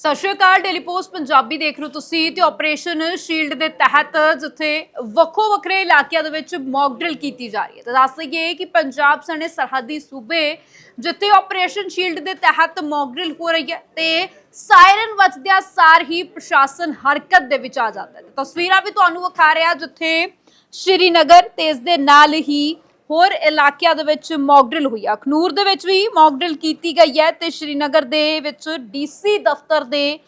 ਸਤਿ ਸ਼੍ਰੀ Akal daily post Punjabi ਦੇਖ ਰਹੇ ਤੁਸੀਂ ਤੇ ਆਪਰੇਸ਼ਨ ਸ਼ੀਲਡ ਦੇ ਤਹਿਤ ਜਿੱਥੇ ਵੱਖੋ ਵੱਖਰੇ ਇਲਾਕਿਆਂ ਦੇ ਵਿੱਚ ਮੌਕ ਡਰਿਲ ਕੀਤੀ ਜਾ ਰਹੀ ਹੈ। ਤਾਂ ਦੱਸ ਦਈਏ ਕਿ ਪੰਜਾਬ ਸਣੇ ਸਰਹੱਦੀ ਸੂਬੇ ਜਿੱਥੇ ਆਪਰੇਸ਼ਨ ਸ਼ੀਲਡ ਦੇ ਤਹਿਤ ਮੌਕ ਡਰਿਲ ਹੋ ਰਹੀ ਹੈ ਤੇ ਸਾਇਰਨ ਵੱਜਦਿਆਂ ਸਾਰ ਹੀ ਪ੍ਰਸ਼ਾਸਨ ਹਰਕਤ ਦੇ ਵਿੱਚ ਆ ਜਾਂਦਾ ਹੈ। ਤਸਵੀਰਾਂ ਵੀ ਤੁਹਾਨੂੰ ਵਿਖਾ ਰਿਹਾ ਜਿੱਥੇ ਸ਼੍ਰੀਨਗਰ ਤੇ ਇਸ ਦੇ ਨਾਲ ਹੀ ਹੋਰ ਇਲਾਕਿਆਂ ਦੇ ਵਿੱਚ ਮੌਕ ਡਰਿਲ ਹੋਈ ਆ। ਅਖਨੂਰ ਦੇ ਵਿੱਚ ਵੀ ਮੌਕ ਡਰਿਲ ਕੀਤੀ ਗਈ ਹੈ ਤੇ ਸ਼੍ਰੀਨਗਰ ਦੇ ਵਿੱਚ ਡੀਸੀ ਦਫ਼ਤਰ ਦੇ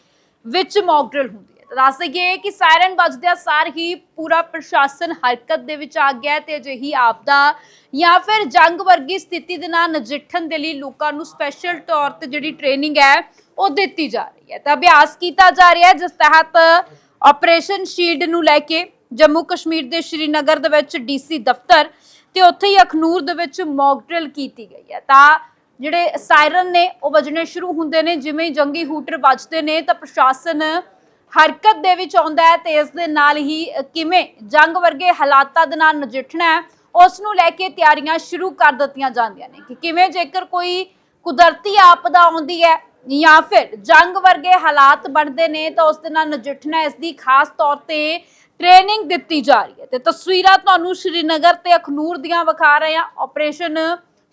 ਵਿੱਚ ਮੌਕ ਡਰਿਲ ਹੁੰਦੀ ਹੈ। ਤਾਂ ਦੱਸ ਦਈਏ ਕਿ ਸਾਇਰਨ ਵੱਜਦਿਆਂ ਸਾਰ ਹੀ ਪੂਰਾ ਪ੍ਰਸ਼ਾਸਨ ਹਰਕਤ ਦੇ ਵਿੱਚ ਆ ਗਿਆ ਹੈ ਤੇ ਅਜਿਹੀ ਆਪਦਾ ਜਾਂ ਫਿਰ ਜੰਗ ਵਰਗੀ ਸਥਿਤੀ ਦੇ ਨਾਲ ਨਜਿੱਠਣ ਦੇ ਲਈ ਲੋਕਾਂ ਨੂੰ ਸਪੈਸ਼ਲ ਤੌਰ ਤੇ ਜਿਹੜੀ ਟ੍ਰੇਨਿੰਗ ਹੈ, ਉਹ ਦਿੱਤੀ ਜਾ ਰਹੀ ਹੈ। ਤਾਂ ਅਭਿਆਸ ਕੀਤਾ ਜਾ ਰਿਹਾ ਹੈ, ਜਿਸ ਤਹਿਤ ਆਪਰੇਸ਼ਨ ਸ਼ੀਲਡ ਨੂੰ ਲੈ ਕੇ ਜੰਮੂ ਕਸ਼ਮੀਰ ਦੇ ਸ਼੍ਰੀਨਗਰ ਦੇ ਵਿੱਚ ਡੀਸੀ ਦਫ਼ਤਰ ਤੇ ਉੱਥੇ ਹੀ ਅਖਨੂਰ ਦੇ ਵਿੱਚ ਮੌਕ ਡਰਿਲ ਕੀਤੀ ਗਈ ਹੈ। ਤਾਂ ਜਿਹੜੇ ਸਾਇਰਨ ਨੇ, ਉਹ ਵੱਜਣੇ ਸ਼ੁਰੂ ਹੁੰਦੇ ਨੇ, ਜਿਵੇਂ ਹੀ ਜੰਗੀ ਹੂਟਰ ਵੱਜਦੇ ਨੇ, ਤਾਂ ਪ੍ਰਸ਼ਾਸਨ ਹਰਕਤ ਦੇ ਵਿੱਚ ਆਉਂਦਾ ਹੈ ਤੇ ਇਸ ਦੇ ਨਾਲ ਹੀ ਕਿਵੇਂ ਜੰਗ ਵਰਗੇ ਹਾਲਾਤਾਂ ਦੇ ਨਾਲ ਨਜਿੱਠਣਾ ਹੈ, ਉਸ ਨੂੰ ਲੈ ਕੇ ਤਿਆਰੀਆਂ ਸ਼ੁਰੂ ਕਰ ਦਿੱਤੀਆਂ ਜਾਂਦੀਆਂ ਨੇ ਕਿ ਕਿਵੇਂ ਜੇਕਰ ਕੋਈ ਕੁਦਰਤੀ ਆਪਦਾ ਆਉਂਦੀ ਹੈ ਜਾਂ ਫਿਰ ਜੰਗ ਵਰਗੇ ਹਾਲਾਤ ਬਣਦੇ ਨੇ, ਤਾਂ ਉਸ ਦੇ ਨਾਲ ਨਜਿੱਠਣਾ ਇਸ ਦੀ ਖਾਸ ਤੌਰ ਤੇ ਟ੍ਰੇਨਿੰਗ ਦਿੱਤੀ ਜਾ ਰਹੀ ਹੈ। ਤੇ ਤਸਵੀਰਾਂ ਤੁਹਾਨੂੰ ਸ਼੍ਰੀਨਗਰ ਤੇ ਅਖਨੂਰ ਦੀਆਂ ਵਿਖਾ ਰਹੇ ਹਾਂ। ਆਪਰੇਸ਼ਨ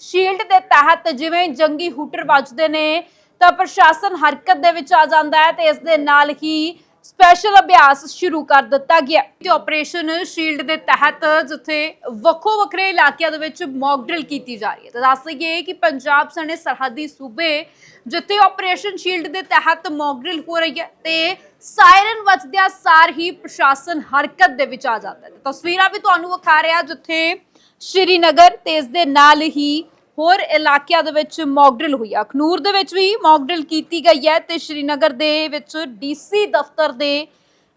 ਸ਼ੀਲਡ ਦੇ ਤਹਿਤ ਜਿਵੇਂ ਜੰਗੀ ਹੂਟਰ ਵੱਜਦੇ ਨੇ, ਤਾਂ ਪ੍ਰਸ਼ਾਸਨ ਹਰਕਤ ਦੇ ਵਿੱਚ ਆ ਜਾਂਦਾ ਹੈ ਤੇ ਇਸ ਦੇ ਨਾਲ ਹੀ ਸਪੈਸ਼ਲ ਅਭਿਆਸ ਸ਼ੁਰੂ ਕਰ ਦਿੱਤਾ ਗਿਆ। ਤੇ ਆਪਰੇਸ਼ਨ ਸ਼ੀਲਡ ਦੇ ਤਹਿਤ ਜਿੱਥੇ ਵੱਖੋ ਵੱਖਰੇ ਇਲਾਕਿਆਂ ਦੇ ਵਿੱਚ ਮੌਕ ਡਰਿਲ ਕੀਤੀ ਜਾ ਰਹੀ ਹੈ। ਤਾਂ ਦੱਸ ਦਈਏ ਕਿ ਪੰਜਾਬ ਸਣੇ ਸਰਹੱਦੀ ਸੂਬੇ ਜਿੱਥੇ ਆਪਰੇਸ਼ਨ ਸ਼ੀਲਡ ਦੇ ਤਹਿਤ ਮੌਕ ਡਰਿਲ ਹੋ ਰਹੀ ਹੈ ਤੇ ਸਾਇਰਨ ਵੱਜਦਿਆਂ ਸਾਰ ਹੀ ਪ੍ਰਸ਼ਾਸਨ ਹਰਕਤ ਦੇ ਵਿੱਚ ਆ ਜਾਂਦਾ ਹੈ। ਤਸਵੀਰਾਂ ਵੀ ਤੁਹਾਨੂੰ ਵਿਖਾ ਰਿਹਾ ਜਿੱਥੇ ਸ਼੍ਰੀਨਗਰ ਤੇ ਇਸ ਦੇ ਨਾਲ ਹੀ ਹੋਰ ਇਲਾਕਿਆਂ ਦੇ ਵਿੱਚ ਮੌਕਡਰਿਲ ਹੋਈ ਆ। ਅਖਨੂਰ ਦੇ ਵਿੱਚ ਵੀ ਮੌਕਡਰਿਲ ਕੀਤੀ ਗਈ ਹੈ ਤੇ ਸ਼੍ਰੀਨਗਰ ਦੇ ਵਿੱਚ ਡੀਸੀ ਦਫ਼ਤਰ ਦੇ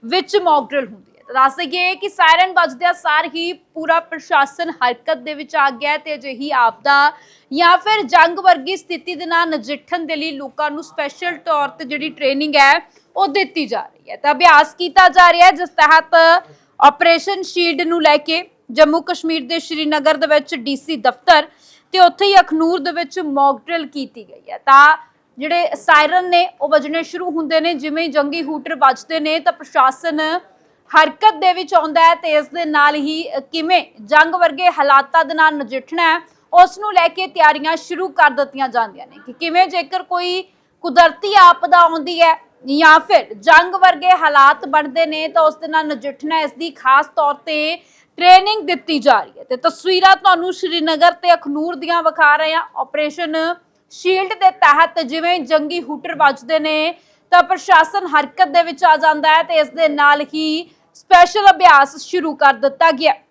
ਵਿੱਚ ਮੌਕਡਰਿਲ ਹੁੰਦੀ ਹੈ। ਤਾਂ ਦੱਸ ਦਈਏ ਕਿ ਸਾਇਰਨ ਵੱਜਦਿਆਂ ਸਾਰ ਹੀ ਪੂਰਾ ਪ੍ਰਸ਼ਾਸਨ ਹਰਕਤ ਦੇ ਵਿੱਚ ਆ ਗਿਆ ਹੈ ਤੇ ਅਜਿਹੀ ਆਪਦਾ ਜਾਂ ਫਿਰ ਜੰਗ ਵਰਗੀ ਸਥਿਤੀ ਦੇ ਨਾਲ ਨਜਿੱਠਣ ਦੇ ਲਈ ਲੋਕਾਂ ਨੂੰ ਸਪੈਸ਼ਲ ਤੌਰ ਤੇ ਜਿਹੜੀ ਟ੍ਰੇਨਿੰਗ ਹੈ ਉਹ ਦਿੱਤੀ ਜਾ ਰਹੀ ਹੈ। ਤਾਂ ਅਭਿਆਸ ਕੀਤਾ ਜਾ ਰਿਹਾ ਹੈ, ਜਿਸ ਤਹਿਤ ਆਪਰੇਸ਼ਨ ਸ਼ੀਲਡ ਨੂੰ ਲੈ ਕੇ ਜੰਮੂ ਕਸ਼ਮੀਰ ਦੇ ਸ਼੍ਰੀਨਗਰ ਦੇ ਵਿੱਚ ਡੀਸੀ ਦਫ਼ਤਰ ਤੇ ਉੱਥੇ ਹੀ ਅਖਨੂਰ ਦੇ ਵਿੱਚ ਮੌਕ ਡਰਿਲ ਕੀਤੀ ਗਈ ਹੈ। ਤਾਂ ਜਿਹੜੇ ਸਾਇਰਨ ਨੇ, ਉਹ ਵੱਜਣੇ ਸ਼ੁਰੂ ਹੁੰਦੇ ਨੇ, ਜਿਵੇਂ ਜੰਗੀ ਹੂਟਰ ਵੱਜਦੇ ਨੇ, ਤਾਂ ਪ੍ਰਸ਼ਾਸਨ ਹਰਕਤ ਦੇ ਵਿੱਚ ਆਉਂਦਾ ਹੈ ਤੇ ਇਸ ਦੇ ਨਾਲ ਹੀ ਕਿਵੇਂ ਜੰਗ ਵਰਗੇ ਹਾਲਾਤਾਂ ਦੇ ਨਾਲ ਨਜਿੱਠਣਾ ਹੈ, ਉਸ ਨੂੰ ਲੈ ਕੇ ਤਿਆਰੀਆਂ ਸ਼ੁਰੂ ਕਰ ਦਿੱਤੀਆਂ ਜਾਂਦੀਆਂ ਨੇ ਕਿ ਕਿਵੇਂ ਜੇਕਰ ਕੋਈ ਕੁਦਰਤੀ ਆਪਦਾ ਆਉਂਦੀ ਹੈ ਜਾਂ ਫਿਰ ਜੰਗ ਵਰਗੇ ਹਾਲਾਤ ਬਣਦੇ ਨੇ ਤਾਂ ਉਸ ਦੇ ਨਾਲ ਨਜਿੱਠਣਾ ਇਸ ਦੀ ਖਾਸ ਤੌਰ ਤੇ ਟ੍ਰੇਨਿੰਗ ਦਿੱਤੀ ਜਾ ਰਹੀ ਹੈ। ਤੇ ਤਸਵੀਰਾਂ ਤੁਹਾਨੂੰ ਸ਼੍ਰੀਨਗਰ ਤੇ ਅਖਨੂਰ ਦੀਆਂ ਵਿਖਾ ਰਹੇ ਹਾਂ। ਆਪਰੇਸ਼ਨ ਸ਼ੀਲਡ ਦੇ ਤਹਿਤ ਜਿਵੇਂ ਜੰਗੀ ਹੂਟਰ ਵੱਜਦੇ ਨੇ, ਤਾਂ ਪ੍ਰਸ਼ਾਸਨ ਹਰਕਤ ਦੇ ਵਿੱਚ ਆ ਜਾਂਦਾ ਹੈ ਤੇ ਇਸ ਦੇ ਨਾਲ ਹੀ ਸਪੈਸ਼ਲ ਅਭਿਆਸ ਸ਼ੁਰੂ ਕਰ ਦਿੱਤਾ ਗਿਆ